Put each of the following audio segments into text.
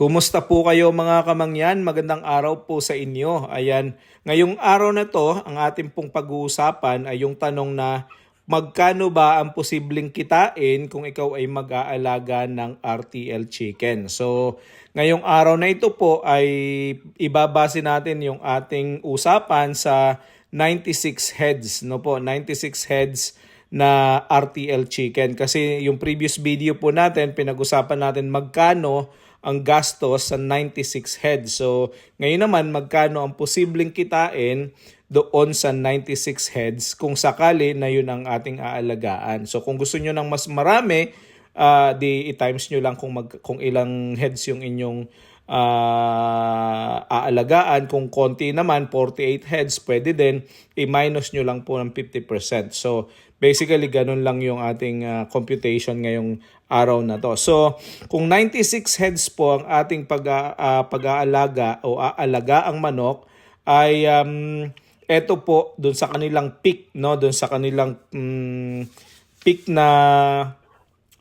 Kumusta po kayo mga kamangyan? Magandang araw po sa inyo. Ayan, ngayong araw na to, ang ating pong pag-uusapan ay yung tanong na magkano ba ang posibleng kitain kung ikaw ay mag-aalaga ng RTL chicken. So, ngayong araw na ito po ay ibabase natin yung ating usapan sa 96 heads, no po, 96 heads na RTL chicken kasi yung previous video po natin pinag-usapan natin magkano ang gastos sa 96 heads. So, ngayon naman, magkano ang posibleng kitain doon sa 96 heads kung sakali na yun ang ating aalagaan. So, kung gusto nyo ng mas marami, ah, di i-times nyo lang kung, mag, kung ilang heads yung inyong ah, aalagaan. Kung konti naman, 48 heads, pwede din. I-minus nyo lang po ng 50%. So, basically, ganun lang yung ating ah, computation ngayong araw na to. So, kung 96 heads po ang ating pag, ah, pag-aalaga o aalaga ang manok, ay um, eto po doon sa kanilang peak, no? Doon sa kanilang mm, peak na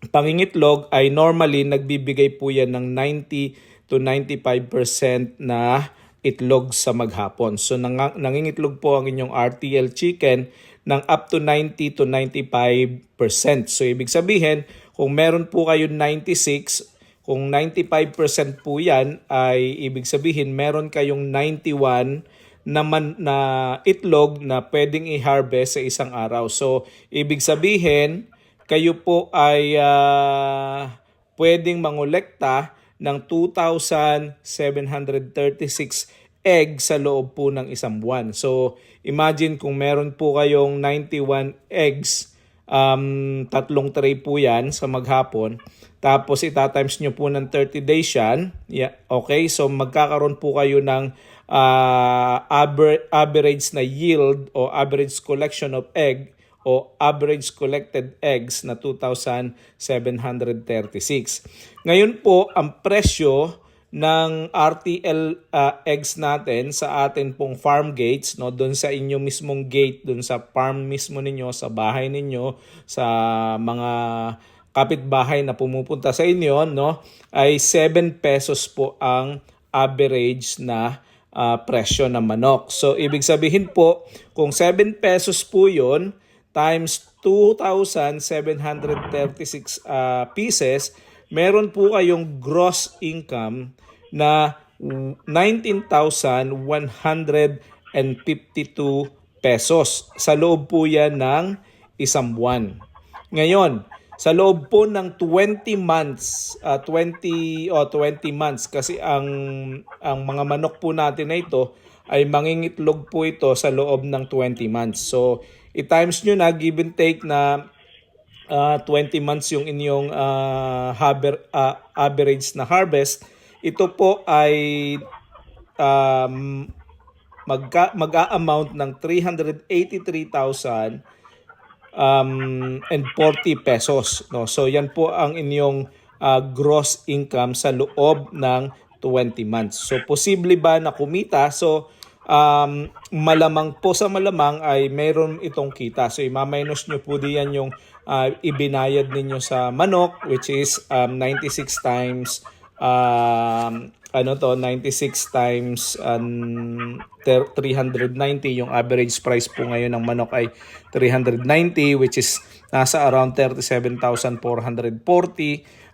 pangingitlog ay normally nagbibigay po yan ng 90 to 95% na itlog sa maghapon. So nang, nangingitlog po ang inyong RTL chicken ng up to 90 to 95%. So ibig sabihin, kung meron po kayo 96, kung 95% po yan, ay ibig sabihin meron kayong 91 naman na itlog na pwedeng i-harvest sa isang araw. So, ibig sabihin, kayo po ay ah, pwedeng mangolekta ng 2,736 egg sa loob po ng isang buwan. So, imagine kung meron po kayong 91 eggs, um, tatlong tray po yan sa maghapon. Tapos itatimes nyo po ng 30 days yan. Yeah, okay, so magkakaroon po kayo ng aver- average na yield o average collection of egg o average collected eggs na 2,736. Ngayon po, ang presyo ng RTL uh, eggs natin sa atin pong farm gates no doon sa inyo mismong gate doon sa farm mismo ninyo sa bahay ninyo sa mga kapitbahay na pumupunta sa inyo no ay 7 pesos po ang average na ah, presyo ng manok. So ibig sabihin po kung 7 pesos po 'yon times 2,736 ah, pieces, meron po kayong gross income na 19,152 pesos. Sa loob po yan ng isang buwan. Ngayon, sa loob po ng 20 months, ah, 20 o 20 months kasi ang ang mga manok po natin na ito ay mangingitlog po ito sa loob ng 20 months. So, i-times nyo na give and take na ah, 20 months yung inyong ah, haber, ah, average na harvest. Ito po ay um, magka, mag-a-amount ng 383,000 um, and 40 pesos. No? So yan po ang inyong uh, gross income sa loob ng 20 months. So posible ba na kumita? So um, malamang po sa malamang ay mayroon itong kita. So i-minus nyo po diyan yung uh, ibinayad ninyo sa manok which is um, 96 times um, ano to 96 times um, ter- 390 yung average price po ngayon ng manok ay 390 which is nasa around 37,440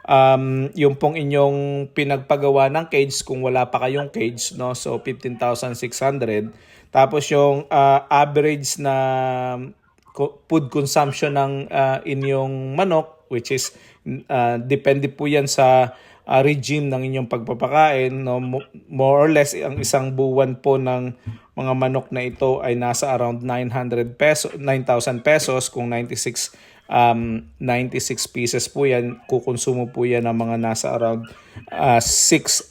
um, yung pong inyong pinagpagawa ng cage kung wala pa kayong cage no? So 15,600 tapos yung uh, average na co- food consumption ng uh, inyong manok which is uh, depende po yan sa uh, regime ng inyong pagpapakain no? Mo- more or less ang isang buwan po ng mga manok na ito ay nasa around 900 peso 9,000 pesos kung 96 um 96 pieces po yan. Kukonsumo po yan ng mga nasa around 6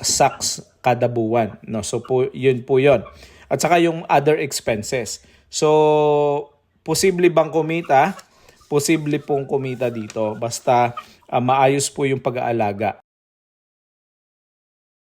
sacks kada buwan no? So po yun po yun. At saka yung other expenses. So posible bang kumita? Posible pong kumita dito. Basta ah, maayos po yung pag-aalaga